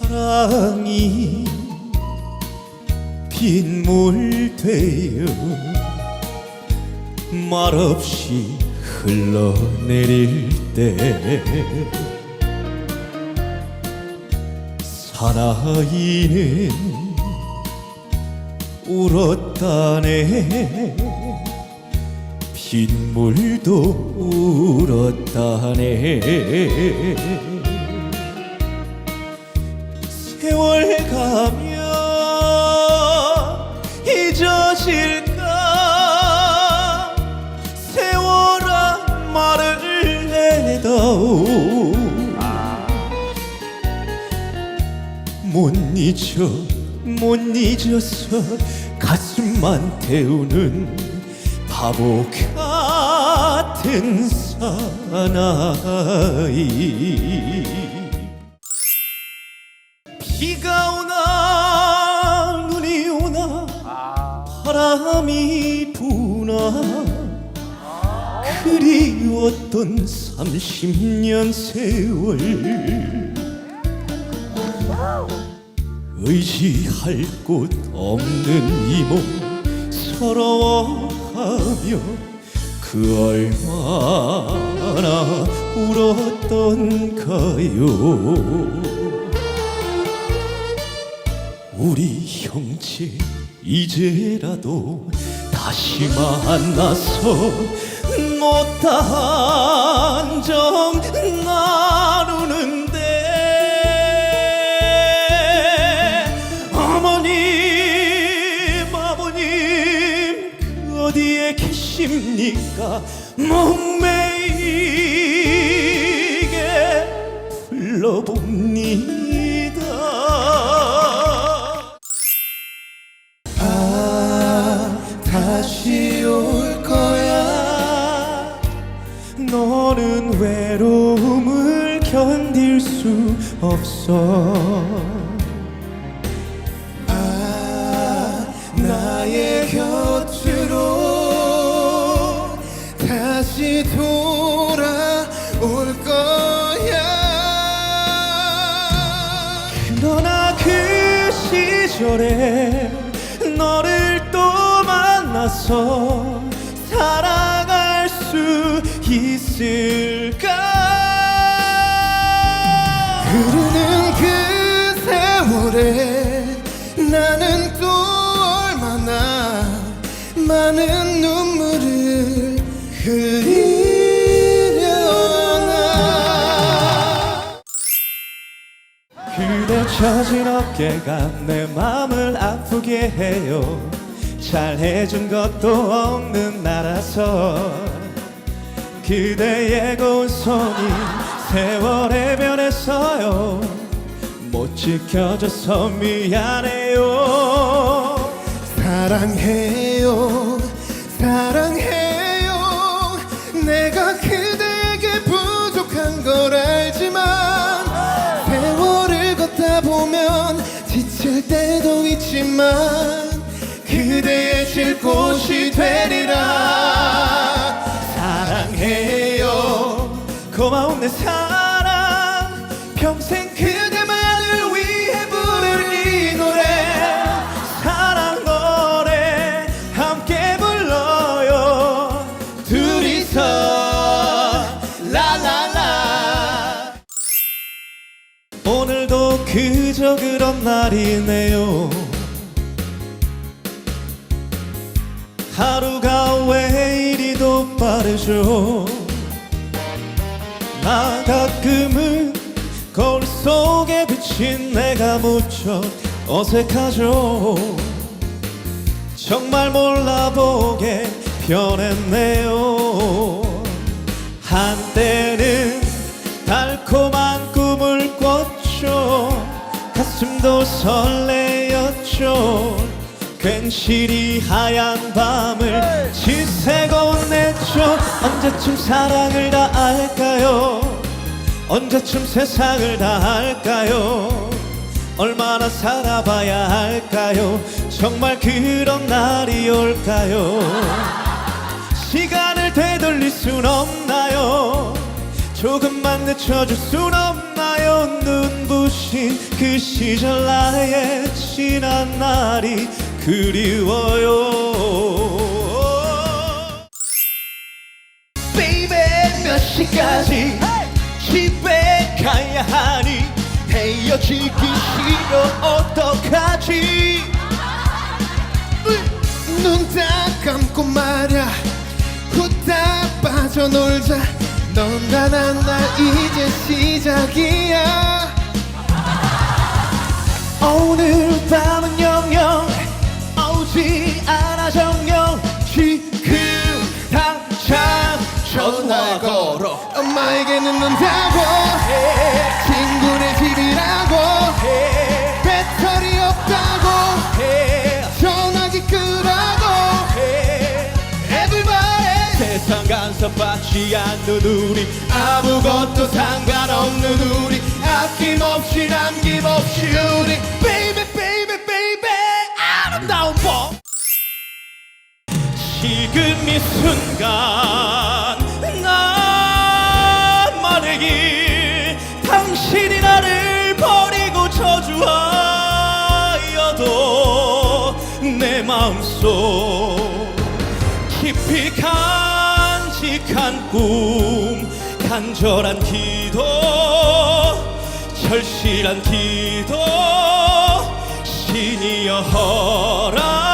사랑이 빗물 되어 말없이 흘러내릴 때 사나이는 울었다네. 빗물도 울었다네 세월 가면 잊어질까? 세월아 말을 해다오. 못 잊어 못 잊어서 가슴만 태우는 바보 같은 사나이 바람이 부나 그리웠던 30년 세월. 의지할 곳 없는 이 몸 서러워하며 그 얼마나 울었던가요? 우리 형제 이제라도 다시 만나서 못다한 정 나누는데 어머님 아버님 그 어디에 계십니까? 목매이게 불러봅니다 없어. 아 나의 곁으로 다시 돌아올 거야. 그러나 그 시절에 너를 또 만나서 살아갈 수 있을 많은 눈물을 흘리려나. 그대 처진 어깨가 내 맘을 아프게 해요. 잘해준 것도 없는 나라서. 그대의 고운 손이 세월에 변했어요. 못 지켜줘서 미안해요. 사랑해요 사랑해요. 내가 그대에게 부족한 걸 알지만 세월을 걷다 보면 지칠 때도 있지만 그대의 쉴 곳이 되리라. 사랑해요. 고마운 내 사랑. 평생 그 라라라. 오늘도 그저 그런 날이네요. 하루가 왜 이리도 빠르죠? 나 가끔은 거울 속에 비친 내가 무척 어색하죠. 정말 몰라보게 변했네요 한때는 달콤한 꿈을 꿨죠. 가슴도 설레였죠. 괜시리 하얀 밤을 지새고 냈죠. 언제쯤 사랑을 다 알까요? 언제쯤 세상을 다 알까요? 얼마나 살아봐야 할까요? 정말 그런 날이 올까요 순 없나요? 조금만 늦춰줄 순 없나요? 눈부신 그 시절 나의 지난 날이 그리워요. Baby 몇 시까지 집에 가야 하니? 헤어지기 싫어 어떡하지? 눈딱 감고 말야 후딱 빠져 놀자. 넌 단한 날 이제 시작이야. 오늘 밤은 영영 오지 않아 정녕. 지금 당장 전화 걸어. 엄마에게 늦는다 간섭받지 않는 우리 아무것도 상관없는 우리 아낌없이 남김없이 우리. Baby baby baby 아름다운 봄. 지금 이 순간 나만의 길 당신이 나를 버리고 저주하여도 내 마음속 깊이 간직한 꿈 간절한 기도 절실한 기도 신이여 허락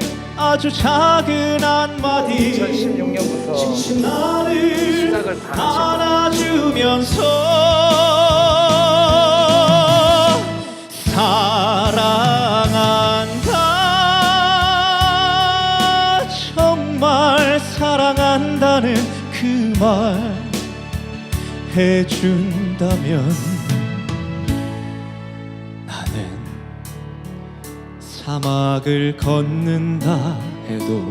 아주 작은 한마디. 2016년부터 나를 시작을 다 안아주면서 사랑한다. 정말 사랑한다는 그 말 해준다면 사막을 걷는다 해도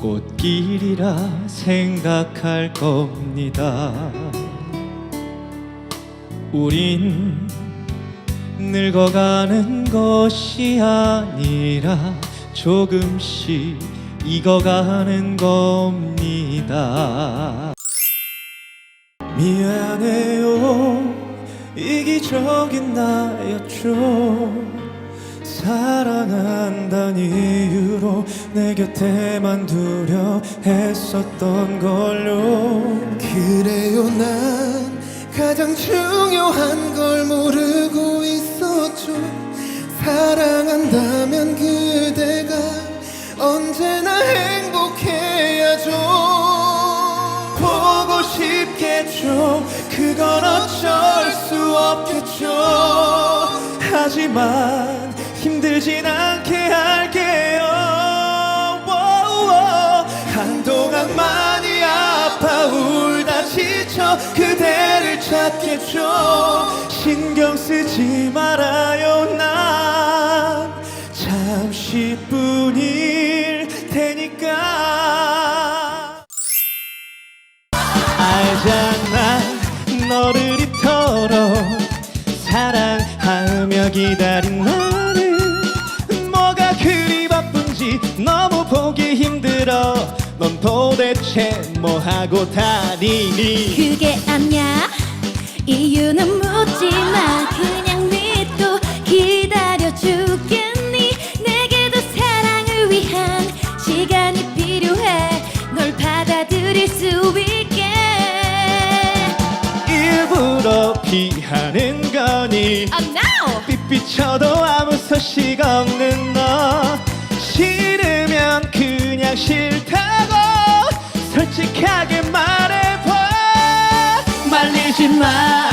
꽃길이라 생각할 겁니다. 우린 늙어가는 것이 아니라 조금씩 익어가는 겁니다. 미안해요 이기적인 나였죠 사랑한다는 이유로 내 곁에만 두려 했었던 걸요. 그래요 난 가장 중요한 걸 모르고 있었죠. 사랑한다면 그대가 언제나 행복해야죠. 보고 싶겠죠. 그건 어쩔 수 없겠죠. 하지만 힘들진 않게 할게요. 한동안 많이 아파 울다 지쳐 그대를 찾겠죠. 신경 쓰지 말아요 난. 잠시뿐일 테니까. 알잖아 너를 이토록 사랑하며 기다린 나 보기 힘들어. 넌 도대체 뭐하고 다니니? 그게 아냐 이유는 묻지 마. 그냥 믿고 기다려 주겠니? 내게도 사랑을 위한 시간이 필요해. 널 받아들일 수 있게. 일부러 피하는 거니? Oh no! 삐삐쳐도 아무 소식 없는 솔직하게 말해봐. 말리지 마.